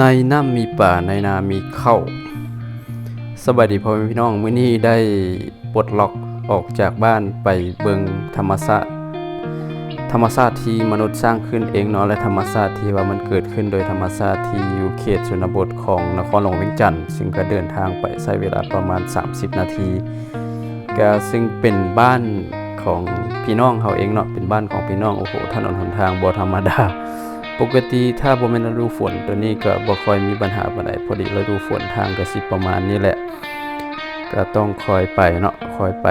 ในน้ำมีป่าในนามีเข้าสวัสดีพ่อแม่พี่น้องมื้อนี้ได้ปลดล็อกออกจากบ้านไปเบิงธรรมชาติธรรมชาติที่มนุษย์สร้างขึ้นเองเนาะและธรรมชาติที่ว่ามันเกิดขึ้นโดยธรรมชาติที่อยู่เขตชนบทของนครหลวงเวียงจันทน์ซึ่งก็เดินทางไปใช้เวลาประมาณ 30 นาทีก็ซึ่งเป็นบ้านของพี่น้องเขาเองเนาะเป็นบ้านของพี่น้องโอ้โหถนนหนทางบ่ธรรมดา ปกติถ้าบ่แม่นฤดูฝนตัวนี้ก็บ่ค่อยมีปัญหาปานใดพอดีฤดูฝนทางก็สิประมาณนี้แหละ ก็ต้องคอยไปเนาะคอยไป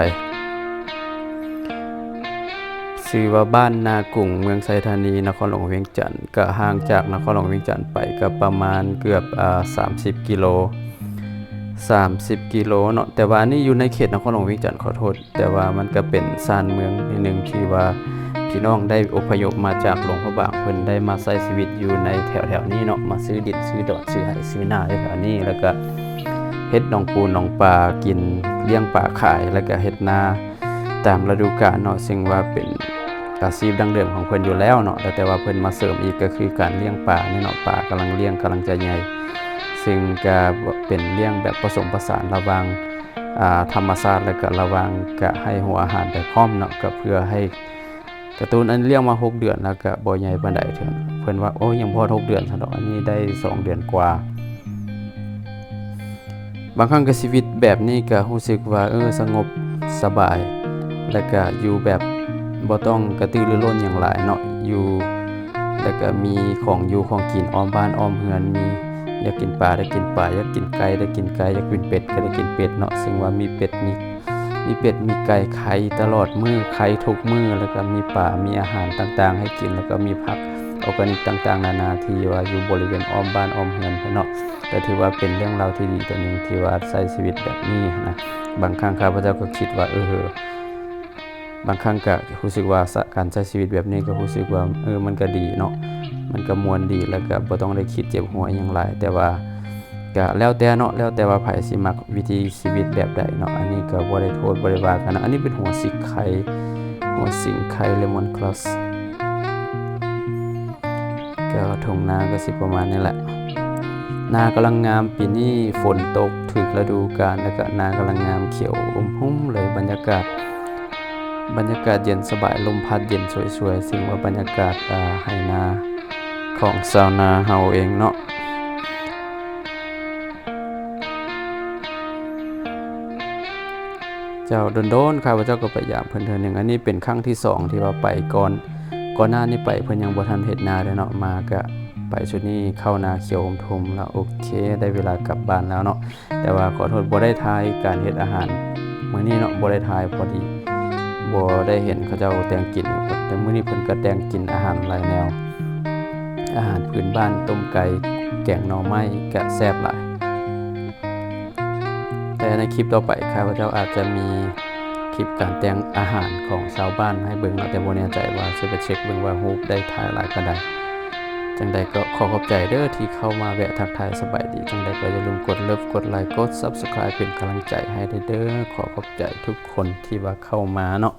ชื่อว่าบ้านนากุ่งเมืองไซธานี นครหลวงเวียงจันทน์ก็ห่างจากนครหลวงเวียงจันทน์ไปก็ประมาณเกือบอ่า30กิโล30 กิโลเนาะแต่ว่านนี่อยู่ในเขตนครหลวงเวียงจันทน์ขอโทษ แต่ว่ามันก็เป็นซานเมืองนิดนึงที่ว่า พี่น้องได้อพยพมาจากหลวงพระบางเพิ่นได้มาใช้ชีวิตอยู่ในแถวๆนี้เนาะมาซื้อดินซื้อดอนซื้อไร่ซื้อนาแถวนี้แล้วก็เฮ็ดนองปูหนองปลากินเลี้ยงปลาขาย แล้วก็เฮ็ดนาตามฤดูกาลเนาะซึ่งว่าเป็นอาชีพดั้งเดิมของเพิ่นอยู่แล้วเนาะแต่แต่ว่าเพิ่นมาเสริมอีกก็คือการเลี้ยงปลาเนี่ยเนาะปลากำลังเลี้ยงกำลังจะใหญ่ซึ่งก็เป็นเลี้ยงแบบผสมผสานระหว่างอ่าธรรมชาติและก็ระว่างก็ให้หัวอาหารไปพร้อมเนาะก็เพื่อให้ กร์ตูนอันเลี้ยงมา 6 เดือนแล้วก็บ่ใหญ่ปานใดเท่นเพิ่นว่าโอ้ยยังพอ6เดือนซะดอกอันนี้ได้ 2 เดือนกว่า บางครั้งก็ชีวิตแบบนี้ก็รู้สึกว่าเออสงบสบาย แล้วก็อยู่แบบบ่ต้องกระตือรือร้นอย่างหลายเนาะอยู่แล้วก็มีของอยู่ของกินอ้อมบ้านอ้อมเฮือนมีอยากกินปลาได้กินปลาอยากกินไก่ได้กินไก่อยากกินเป็ดก็ได้กินเป็ดเนาะซึ่งว่ามีเป็ดมี มีเป็ดมีไก่ไข่ตลอดมื้อไข่ทุกมื้อแล้วก็มีปลามีอาหารต่างๆ ให้กินแล้วก็มีผักออร์แกนิกต่างๆ นานาที่ว่าอยู่บริเวณอ้อมบ้านอ้อมเรือนเนาะก็ถือว่าเป็นเรื่องราวที่ดีตัวหนึ่งที่ว่าใช้ชีวิตแบบนี้นะบางครั้งข้าพเจ้าก็คิดว่าเออบางครั้งก็รู้สึกว่าการใช้ชีวิตแบบนี้ก็รู้สึกว่าเออมันก็ดีเนาะมันก็มวนดีแล้วก็บ่ต้องได้คิดเจ็บหัวอย่างไรแต่ว่า ก็แล้วแต่เนาะแล้วแต่ว่าไผสิมักวิธีชีวิตแบบใดเนาะอันนี้ก็บ่ได้โทษบ่ได้ว่ากันนะอันนี้เป็นหัวสิงไข่หัวสิงไข่เลมอนคลอสก็ทงนาก็สิประมาณนี้แหละนากำลังงามปีนี้ฝนตกถึกฤดูกาลแล้วก็นากำลังงามเขียวอมหุ้มเลยบรรยากาศ บรรยากาศเย็นสบายลมพัดเย็นสวยๆซึ่งว่าบรรยากาศอ่าไหนาของชาวนาเฮาเองเนาะ เจ้าโดนๆข้าพเจ้าก็ไปยามเพิ่นเทื่อหนึงอันนี้เป็นครั้งที่สองที่ว่าไปก่อนก่อนหน้านี้ไปเพิ่นยังบ่ทันเฮ็ดนาเด้เนาะมาก็ไปชุดนี้เข้านาเขียวอมทุมแล้วโอเค ได้เวลากลับบ้านแล้วเนาะแต่ว่าขอโทษบ่ได้ทายการเฮ็ดอาหารมื้อนี้เนาะบ่ได้ทายพอดีบ่ได้เห็นเขาเจ้าแต่งกินแต่มื้อนี้เพิ่นก็แต่งกินอาหารหลายแนว อาหารพื้นบ้านต้มไก่แกงหน่อไม้กะแซ่บหลาย แต่ในคลิปต่อไปข้าพเจ้าอาจจะมีคลิปการแต่งอาหารของชาวบ้านให้เบิ่งเนาแต่บ่แน่ใจว่าจะไปเช็คเบิ่งว่าฮูปได้ถ่ายหลายปานใดจังใดก็ขอขอบใจเด้อที่เข้ามาแวะทักทายสบายดี จังใดก็อย่าลืมกดเลิฟกดไลค์กด Subscribe เป็นกำลังใจให้เด้อขอขอบใจทุกคนที่ว่าเข้ามาเนาะ